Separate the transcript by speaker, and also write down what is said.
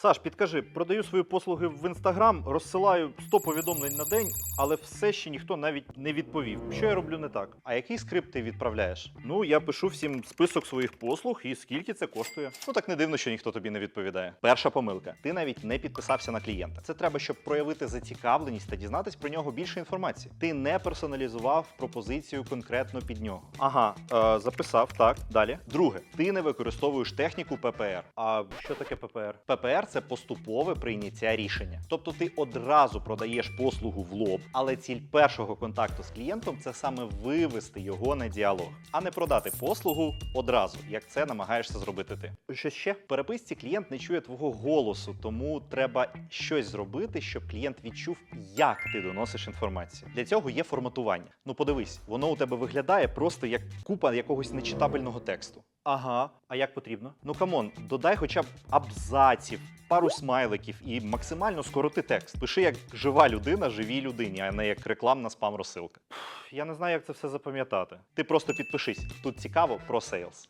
Speaker 1: Саш, підкажи, продаю свої послуги в інстаграм, розсилаю 100 повідомлень на день, але все ще ніхто навіть не відповів. Що я роблю не так? А який скрипт ти відправляєш? Ну, я пишу всім список своїх послуг і скільки це коштує. Ну так не дивно, що ніхто тобі не відповідає. Перша помилка. Ти навіть не підписався на клієнта. Це треба, щоб проявити зацікавленість та дізнатись про нього більше інформації. Ти не персоналізував пропозицію конкретно під нього. Ага, е, записав так. Далі. Друге, ти не використовуєш техніку ППР. А що таке ППР? ППР це поступове прийняття рішення. Тобто ти одразу продаєш послугу в лоб, але ціль першого контакту з клієнтом це саме вивести його на діалог, а не продати послугу одразу, як це намагаєшся зробити ти. Що ще? В переписці клієнт не чує твого голосу, тому треба щось зробити, щоб клієнт відчув, як ти доносиш інформацію. Для цього є форматування. Ну подивись, воно у тебе виглядає просто як купа якогось нечитабельного тексту. Ага, а як потрібно? Ну камон, додай хоча б абзаців, пару смайликів і максимально скороти текст. Пиши як жива людина живій людині, а не як рекламна спам розсилка. Я не знаю, як це все запам'ятати. Ти просто підпишись. Тут цікаво про сейлс.